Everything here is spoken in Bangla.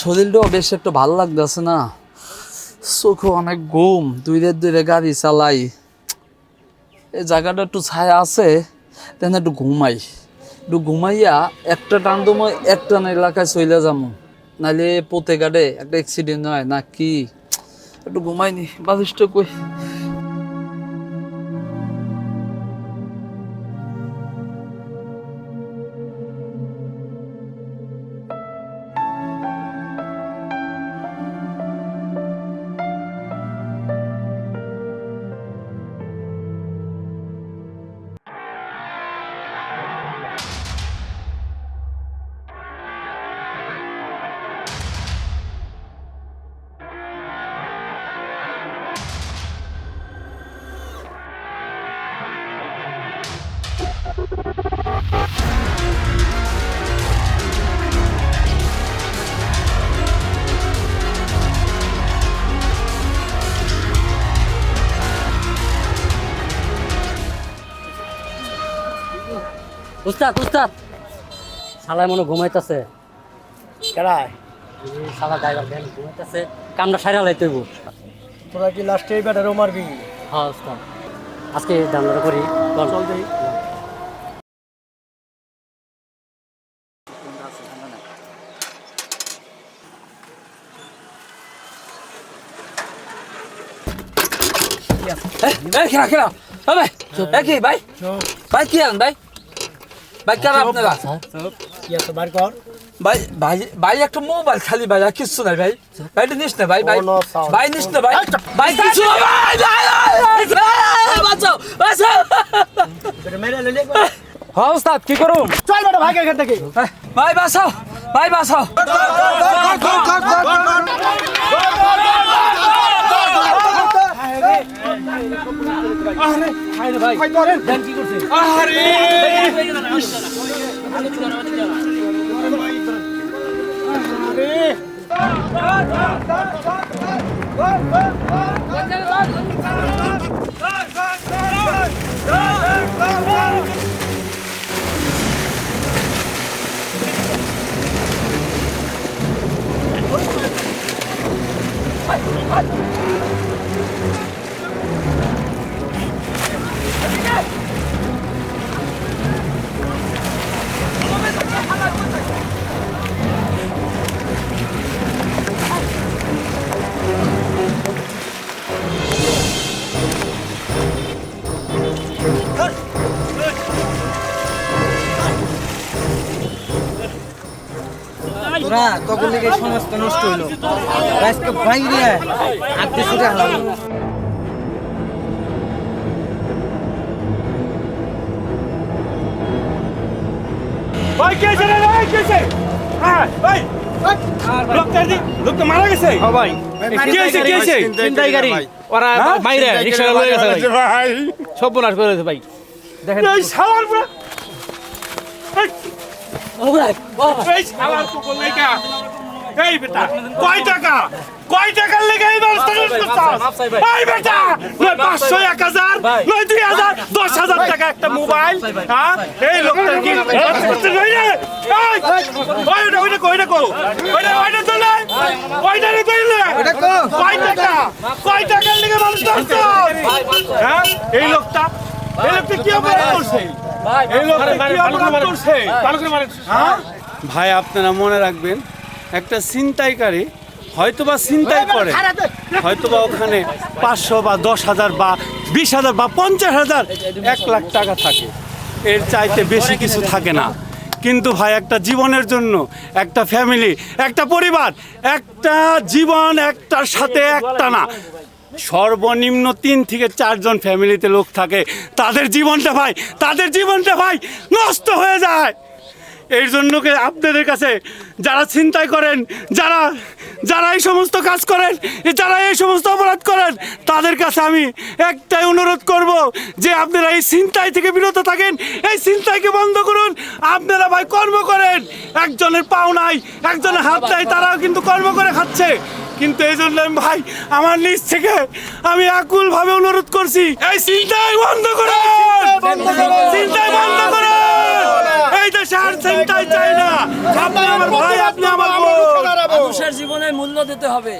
শরীরটাও বেশ একটু ভালো লাগতেছে না। চোখে অনেক ঘুম, দুইরে দুইরে গাড়ি চালাই। এই জায়গাটা একটু ছায়া আছে তেন একটু ঘুমাই। একটু ঘুমাইয়া একটা টান তো একটা এলাকায় চলে যাব। নাহলে পোতে গাড়ে একটা অ্যাক্সিডেন্ট হয়, না কি? একটু ঘুমাইনি বালিশটা কই? উস্তাদ উস্তাদ। শালায় মনে ঘুমাইতেছে। কেডায়? শালা ড্রাইভার ভ্যান ঘুমাইতেছে। কামটা সারা লাইতে হইব। তোরা কি লাস্টে এই ব্যাটারও মারবি? হ্যাঁ উস্তাদ। আজকে দামটা করি। চল চল দেই এই খেলা খেলা ভাই এই কি ভাই ভাই কি আন ভাই ভাই কেন আপনারা কি বার কর ভাই ভাই ভাই একটা মোবাইল খালি ভাই আর কিচ্ছু নাই ভাই ভাই নিস না ভাই ভাই. ভাই নিস না ভাই ভাই কিছু না, ভাই ভাই ভাই, ভাই, বাঁচাও বাঁচাও বেটা মেরে লইলে একবার। হ্যাঁ ওস্তাদ কি করুম চল বেটা ভাগ এখান থেকে ভাই বাঁচাও ভাই বাঁচাও তোরা তখন থেকে সমাজটা নষ্ট হইল। আজকে বাইরে আটকে ছুটে হালাম। ভাই কে রে? ভাই কে আছে হ্যাঁ ভাই লোকটা দি লোকটা মারা গেছে। হ্যাঁ ভাই। কে কে গাড়ি ওরা বাইরে রিক্সা লয়ে গেছে ভাই সব করে ভাই দেখেন এই শালার পুরা এই শালার লেগা এই বেটা কয় টাকা কয় টাকার লেগে এই ব্যবস্থা করছিস এই বেটা নয় পাঁচশো এক হাজার নয় দুই হাজার দশ হাজার টাকা একটা মোবাইল হ্যাঁ এই লোকটা কি ওইটা ওইটা কো ওইটা ওইটা তো না ওইটা রে কইলে কয় টাকা? কয় টাকার লেগে মানুষ ধরছ হ্যাঁ? এই লোকটা? এই লোকটা কি অপরাধ করছে? এই লোকটা কি অপরাধ করছে? হ্যাঁ ভাই আপনারা মনে রাখবেন একটা ছিনতাইকারী হয়তোবা ছিনতাই করে হয়তোবা ওখানে পাঁচশো বা দশ হাজার বা বিশ হাজার বা পঞ্চাশ হাজার এক লাখ টাকা থাকে। এর চাইতে বেশি কিছু থাকে না। কিন্তু ভাই, একটা জীবনের জন্য, একটা ফ্যামিলি একটা পরিবার, একটা জীবন, একটার সাথে একটা না। সর্বনিম্ন তিন থেকে চারজন ফ্যামিলিতে লোক থাকে। তাদের জীবনটা ভাই, তাদের জীবনটা ভাই নষ্ট হয়ে যায়। এই জন্য আপনাদের কাছে যারা চিন্তায় করেন, যারা যারা এই সমস্ত কাজ করেন যারা এই সমস্ত অপরাধ করেন তাদের কাছে আমি একটাই অনুরোধ করব যে আপনারা এই চিন্তাই থেকে বিরত থাকেন এই চিন্তাইকে বন্ধ করুন। আপনারা ভাই কর্ম করেন একজনের পাও নাই একজনের হাত নাই তারাও কিন্তু কর্ম করে খাচ্ছে। কিন্তু এই জন্য ভাই আমার নিজ থেকে আমি আকুল ভাবে অনুরোধ করছি এই চিন্তায় বন্ধ করুন। চিন্তাই বন্ধ করুন। এই দেশে আর চিন্তাই চাই না। আপনি আমার ভাই আপনি আমার মূল্য দিতে হবে।